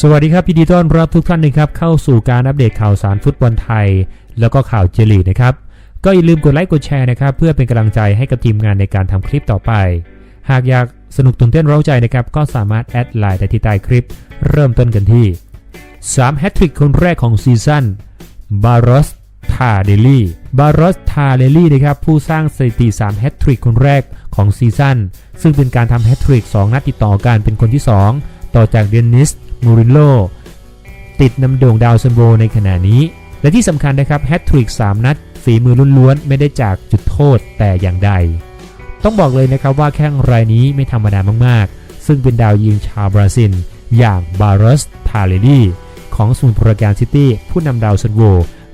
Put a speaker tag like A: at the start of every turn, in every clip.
A: สวัสดีครับยินดีต้อนรับทุกท่านนะครับเข้าสู่การอัปเดตข่าวสารฟุตบอลไทย แล้วก็ข่าวเจลีนะครับ ก็อย่าลืมกดไลค์กดแชร์นะครับ เพื่อเป็นกำลังใจให้กับทีมงานในการทำคลิปต่อไป หากอยากสนุกตื่นเต้นเร้าใจนะครับ ก็สามารถแอดไลน์ได้ที่ใต้คลิป เริ่มต้นกันที่3แฮตทริกคนแรกของซีซั่นบารอสทาเดลี่บารอสทาเดลี่นะครับผู้สร้างสถิติ3แฮตทริกคนแรกของซีซั่นซึ่งเป็นการทำแฮตทริก2นัดติดต่อกันเป็นคนที่ 2 ต่อจากเดนนิส มูรินโล ติดนำโด่งดาวซันโบในขณะนี้ และที่สำคัญนะครับแฮตทริก 3 นัด ฝีมือล้วนๆ ไม่ได้จากจุดโทษแต่อย่างใด ต้องบอกเลยนะครับว่าแข้งรายนี้ไม่ธรรมดามากๆ ซึ่งเป็นดาวยิงชาวบราซิล อย่างบาร o สทาเลลีของสมุทรปราการซิตี้ผู้นำดาวซันโว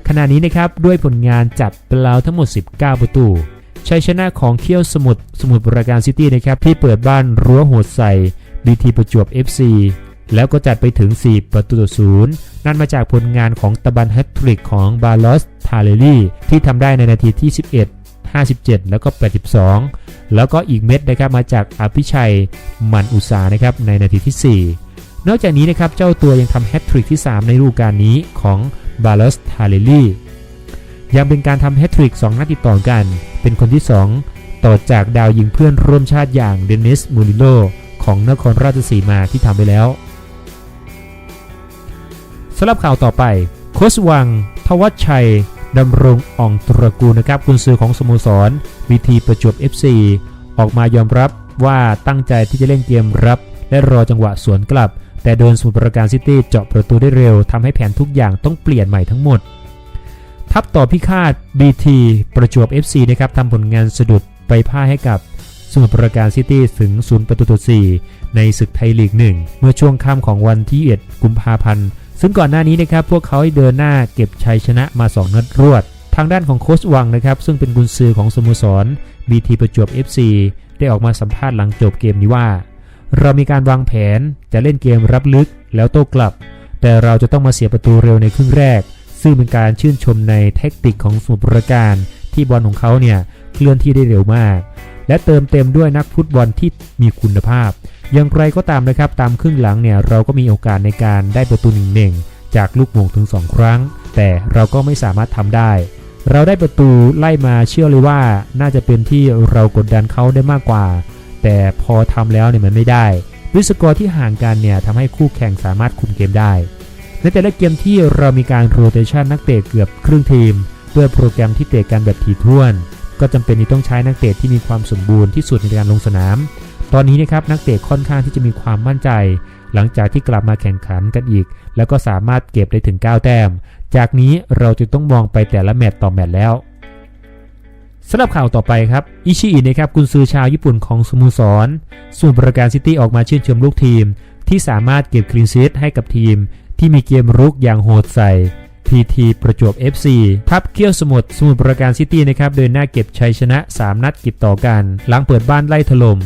A: ขณะนี้นะครับด้วยผลงานจัดไปแล้วทั้งหมด 19 ประตูชัยชนะของเคียวสมุทรสมุทรปราการซิตี้นะครับที่เปิดบ้านรั้วโหดใส่ บีทีประจวบ FC แล้วก็จัดไปถึง 4 ประตูต่อศูนย์นั่นมาจากผลงานของตะบันแฮตทริกของบาลอสทาเลลี่ที่ทำได้ในนาทีที่ 11 57 แล้วก็ 82 แล้วก็อีกเม็ดนะครับมาจากอภิชัยมันอุสานะครับในนาทีที่ 4 นอกจากนี้นะครับเจ้าตัวยังทำแฮตทริกที่ 3 ในฤดูกาลนี้ของบาลอสทาเลลี่ยังเป็นการทำแฮตทริก 2 นัดติดต่อกัน เป็นคนที่ 2 ต่อจากดาวยิงเพื่อนร่วมชาติอย่างเดนิสมูริโล ของนครราชสีมาที่ทำไปแล้วสำหรับข่าวต่อไปโคชวัง ทวัชชัยดำรงอ่องตระกูลนะครับกุนซือของสโมสรวีทีประจวบ FC ออกมายอมรับว่าตั้งใจที่จะเล่นเกมรับ และรอจังหวะสวนกลับ แต่โดนสมุทรปราการซิตี้เจาะประตูได้เร็วทำให้แผนทุกอย่างต้องเปลี่ยนใหม่ทั้งหมด ทับต่อพิฆาต BT ประจวบ FC นะครับทำผลงานสะดุดไปพ่ายให้กับ สมุทรปราการซิตี้ถึง0ประตูต่อ4ในศึกไทยลีก 1 เมื่อช่วงค่ำของวันที่1กุมภาพันธ์ ซึ่งก่อนหน้านี้นะครับพวกเขาเดินหน้าเก็บชัยชนะมา 2 นัดรวด ทางด้านของโค้ชวังนะครับซึ่งเป็นกุนซือของสโมสร BT ประจวบ FC ได้ออกมาสัมภาษณ์หลังจบเกมนี้ว่า เรามีการวางแผนจะเล่นเกมรับลึกแล้วโต้กลับ แต่เราจะต้องมาเสียประตูเร็วในครึ่งแรก ซึ่งเป็นการชื่นชมในเทคนิคของสมุทรปราการที่บอลของเขาเนี่ยเคลื่อนที่ได้เร็วมาก และเติมเต็มด้วยนักฟุตบอลที่มีคุณภาพ อย่างไรก็ตามนะครับ ตามครึ่งหลังเนี่ยเราก็มีโอกาสในการได้ประตูหนึ่งหนึ่งจากลูกโมงถึง 2 ครั้ง แต่เราก็ไม่สามารถทำได้ เราได้ประตูไล่มาเชื่อเลยว่า น่าจะเป็นที่เรากดดันเขาได้มากกว่า แต่พอทำแล้วเนี่ยมันไม่ได้ด้วยสกอร์ที่ห่างกันเนี่ยทำให้คู่แข่งสามารถคุมเกมได้ ในแต่ละเกมที่เรามีการโรเตชันนักเตะเกือบครึ่งทีมด้วยโปรแกรมที่เตะกันแบบถี่ถ้วน ก็จำเป็นที่ต้องใช้นักเตะที่มีความสมบูรณ์ที่สุดในการลงสนาม ตอนนี้นะครับนักเตะค่อนข้างที่จะมีความมั่นใจ หลังจากที่กลับมาแข่งขันกันอีก แล้วก็สามารถเก็บได้ถึง 9 แต้ม จากนี้เราจะต้องมองไปแต่ละแมตต์ต่อแมตต์แล้วสำหรับข่าวต่อไปครับ อิชิอินะครับกุนซือชาวญี่ปุ่นของสโมสรส่วนประการซิตี้ออกมาชื่นชมลูกทีม ที่สามารถเก็บคลีนซีตให้กับทีม ที่มีเกมรุกอย่างโหดใส่ PT ประจวบ FC ทับเคี้ยวสมุทรสมุทรปราการซิตี้นะครับเดินหน้าเก็บชัยชนะ 3 นัดติดต่อกัน หลังเปิดบ้านไล่ถล่ม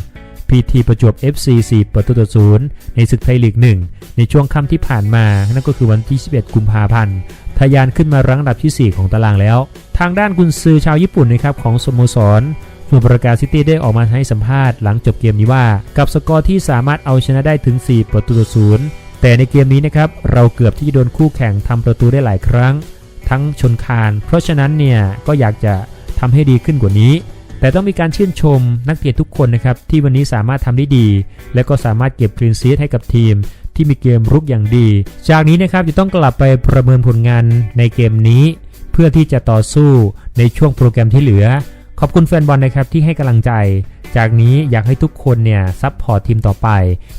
A: PT ประจวบ FC 4ประตูต่อศูนย์ในศึกไทยลีก 1 ในช่วงค่ำที่ผ่านมา นั่นก็คือวันที่ 11 กุมภาพันธ์ทะยานขึ้นมารั้งอันดับที่ 4 ของตารางแล้ว ทางด้านกุนซือชาวญี่ปุ่นนะครับของสโมสรสมุทรปราการซิตี้ได้ออกมาให้สัมภาษณ์หลังจบเกมนี้ว่า กับสกอร์ที่สามารถเอาชนะได้ถึง 4 ประตูต่อศูนย์ แต่ในเกมนี้นะครับเราเกือบที่จะโดนคู่แข่งทำประตูได้หลายครั้ง ทั้งชนคาน เพราะฉะนั้นเนี่ยก็อยากจะทำให้ดีขึ้นกว่านี้ แต่ต้องมีการชื่นชมนักเตะทุกคนนะครับที่วันนี้สามารถทำได้ดี และก็สามารถเก็บกรีนซีทให้กับทีมที่มีเกมรุกอย่างดี จากนี้นะครับจะต้องกลับไปประเมินผลงานในเกมนี้ เพื่อที่จะต่อสู้ในช่วงโปรแกรมที่เหลือ ขอบคุณแฟนบอลนะครับที่ให้กำลังใจ จากนี้อยากให้ทุกคนเนี่ยซัพพอร์ตทีมต่อไป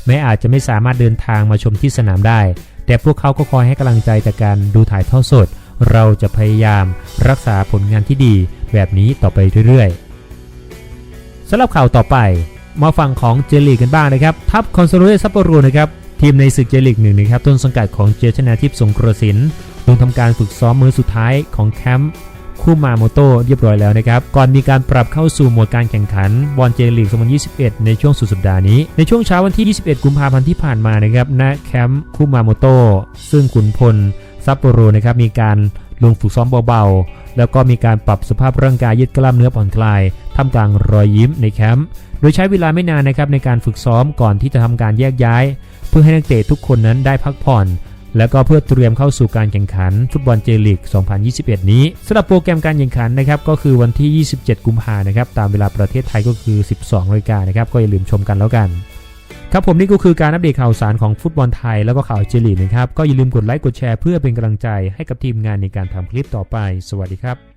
A: แม้อาจจะไม่สามารถเดินทางมาชมที่สนามได้ แต่พวกเขาก็คอยให้กำลังใจจากการดูถ่ายทอดสด เราจะพยายามรักษาผลงานที่ดี แบบนี้ต่อไปเรื่อยๆสำหรับข่าวต่อไป มาฝั่งของเจลีกกันบ้างนะครับ ทัพคอนโซลเรซัปโปโรนะครับทีมในศึกเจลีกหนึ่งนะครับต้นสังกัดของเจชนาทิพย์สงกรสินลงทำการฝึกซ้อมมือสุดท้ายของแคมป์ คูมาโมโต้เรียบร้อยแล้วนะครับ ก่อนมีการปรับเข้าสู่โหมดการแข่งขันบอลเจลีก 2021 ในช่วงสุดสัปดาห์นี้ ในช่วงเช้าวันที่ 21 กุมภาพันธ์ที่ผ่านมานะครับณแคมป์คูมาโมโต้ซึ่งขุนพลซัปโปโรนะครับมีการลงฝึกซ้อมเบาๆ แล้วก็มีการปรับสภาพร่างกายยืดกล้ามเนื้อผ่อนคลายท่ามกลางรอยยิ้มในแคมป์โดยใช้เวลาไม่นานนะครับในการฝึกซ้อมก่อนที่จะทำการแยกย้าย เพื่อให้นักเตะทุกคนนั้นได้พักผ่อน แล้วก็เพื่อเตรียมเข้าสู่การแข่งขันฟุตบอลเจลีก 2021 นี้สำหรับโปรแกรมการแข่งขันนะครับก็คือวันที่ 27 กุมภานะครับตามเวลาประเทศไทยก็คือ 12นาฬิกานะครับก็อย่าลืมชมกันแล้วกันครับผมนี่ก็คือการอัปเดตข่าวสารของฟุตบอลไทยแล้วก็ข่าวเจลีกนะครับก็อย่าลืมกดไลค์กดแชร์เพื่อเป็นกำลังใจให้กับทีมงานในการทำคลิปต่อไป สวัสดีครับ